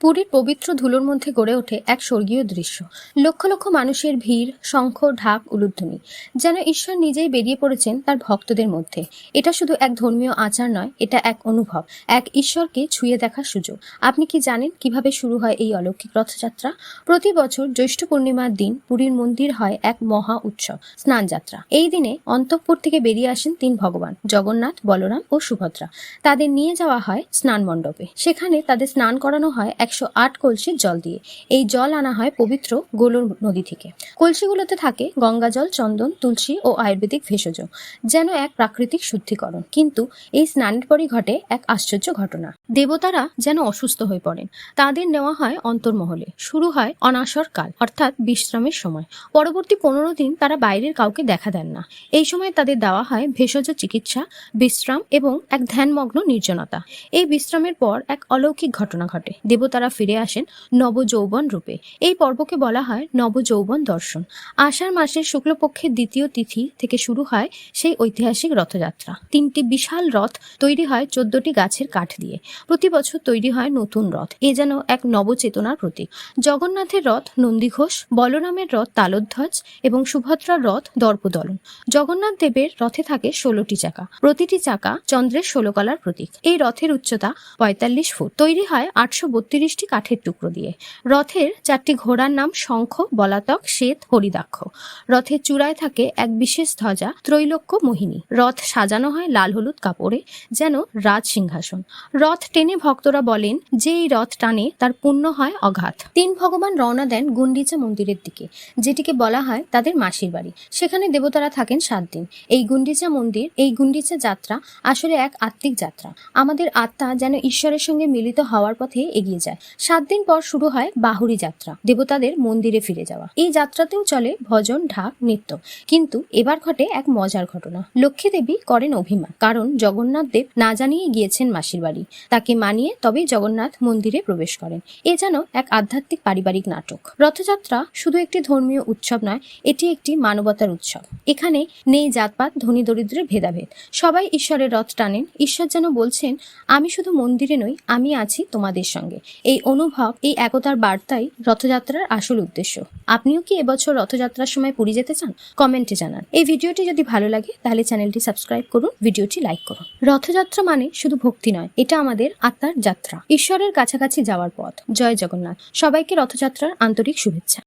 পুরীর পবিত্র ধুলোর মধ্যে গড়ে ওঠে এক স্বর্গীয় দৃশ্য। লক্ষ লক্ষ মানুষের ভিড়, শঙ্খ, ঢাক, উলুধ্বনি, যেন ঈশ্বর নিজেই বেরিয়ে পড়েছেন তার ভক্তদের মধ্যে। এটা শুধু এক ধর্মীয় আচার নয়, এটা এক অনুভব, এক ঈশ্বরকে ছুঁয়ে দেখার সুযোগ। আপনি কি জানেন কীভাবে শুরু হয় এই অলৌকিক রথযাত্রা? প্রতি বছর জ্যৈষ্ঠ পূর্ণিমার দিন পুরীর মন্দির হয় এক মহা উৎসব, স্নানযাত্রা। এই দিনে অন্তঃপুর থেকে বেরিয়ে আসেন তিন ভগবান, জগন্নাথ, বলরাম ও সুভদ্রা। তাদের নিয়ে যাওয়া হয় স্নান মণ্ডপে। সেখানে তাদের স্নান করানো হয় একশো আট কলসির জল দিয়ে। এই জল আনা হয় পবিত্র গোলর নদী থেকে। কলসিগুলোতে থাকে গঙ্গা জল চন্দন, তুলসী ও আয়ুর্বেদিক ভেষজ, যেন এক প্রাকৃতিক শুদ্ধিকরণ। কিন্তু এই স্নানের পরই ঘটে এক আশ্চর্য ঘটনা। দেবতারা যেন অসুস্থ হয়ে পড়েন। তাদের নেওয়া হয় অন্তর্মহলে। শুরু হয় অনাসর কাল, অর্থাৎ বিশ্রামের সময়। পরবর্তী পনেরো দিন তারা বাইরের কাউকে দেখা দেন না। এই সময় তাদের দেওয়া হয় ভেষজ চিকিৎসা, বিশ্রাম এবং এক ধ্যানমগ্ন নির্জনতা। এই বিশ্রামের পর এক অলৌকিক ঘটনা ঘটে। দেবতারা ফিরে আসেন নবযৌবন রূপে। এই পর্বকে বলা হয় নবযৌবন দর্শন। আষাঢ় মাসের শুক্লপক্ষের দ্বিতীয় তিথি থেকে শুরু হয় সেই ঐতিহাসিক রথযাত্রা। তিনটি বিশাল রথ তৈরি হয় চোদ্দটি গাছের কাঠ দিয়ে। প্রতি বছর তৈরি হয় নতুন রথ। এ যেন এক নবচেতনার প্রতীক। জগন্নাথের রথ নন্দীঘোষ, বলরামের রথ তালোধ্বজ এবং সুভদ্রার রথ দর্পদলন। জগন্নাথ দেবের রথে থাকে ষোলোটি চাকা। প্রতিটি চাকা চন্দ্রের ষোলো কলার প্রতীক। এই রথের উচ্চতা পঁয়তাল্লিশ ফুট। তৈরি হয় আটশো বত্রিশ বত্রিশটি কাঠের টুকরো দিয়ে। রথের চারটি ঘোড়ার নাম শঙ্খ, বলাতক, শ্বেত, হরিদাক্ষ। রথের চূড়ায় থাকে এক বিশেষ ধ্বজা, ত্রৈলোক্য মোহিনী। রথ সাজানো হয় লাল হলুদ কাপড়ে, যেন রাজ সিংহাসন। রথ টেনে ভক্তরা বলেন, যে এই রথ টানে তার পুণ্য হয় অঘাত। তিন ভগবান রওনা দেন গুন্ডিচা মন্দিরের দিকে, যেটিকে বলা হয় তাদের মাসির বাড়ি। সেখানে দেবতারা থাকেন সাত দিন। এই গুন্ডিচা মন্দির, এই গুন্ডিচা যাত্রা আসলে এক আত্মিক যাত্রা। আমাদের আত্মা যেন ঈশ্বরের সঙ্গে মিলিত হওয়ার পথে এগিয়ে যায়। সাত দিন পর শুরু হয় বাহুরি যাত্রা, দেবতাদের মন্দিরে ফিরে যাওয়া। এই যাত্রাতেও চলে ভজন, ঢাক, নৃত্য। কিন্তু এবার ঘটে এক মজার ঘটনা। লক্ষ্মী দেবী করেন অভিমান, কারণ জগন্নাথ দেব না জানিয়ে গিয়েছেন মাসির বাড়ি। তাকে মানিয়ে তবেই জগন্নাথ মন্দিরে প্রবেশ করেন। এ যেন এক আধ্যাত্মিক পারিবারিক নাটক। রথযাত্রা শুধু একটি ধর্মীয় উৎসব নয়, এটি একটি মানবতার উৎসব। এখানে নেই জাতপাত, ধনী দরিদ্রের ভেদাভেদ। সবাই ঈশ্বরের রথ টানেন। ঈশ্বর যেন বলছেন, আমি শুধু মন্দিরে নই, আমি আছি তোমাদের সঙ্গে। এই অনুভব, এই একতার বার্তাই রথযাত্রার আসল উদ্দেশ্য। আপনিও কি এবছর রথযাত্রার সময় পুরী যেতে চান? কমেন্টে জানান। এই ভিডিওটি যদি ভালো লাগে, তাহলে চ্যানেলটি সাবস্ক্রাইব করুন, ভিডিওটি লাইক করুন। রথযাত্রা মানে শুধু ভক্তি নয়, এটা আমাদের আত্মার যাত্রা। ঈশ্বরের কাছাকাছি যাওয়ার পথ। জয় জগন্নাথ। সবাইকে রথযাত্রার আন্তরিক শুভেচ্ছা।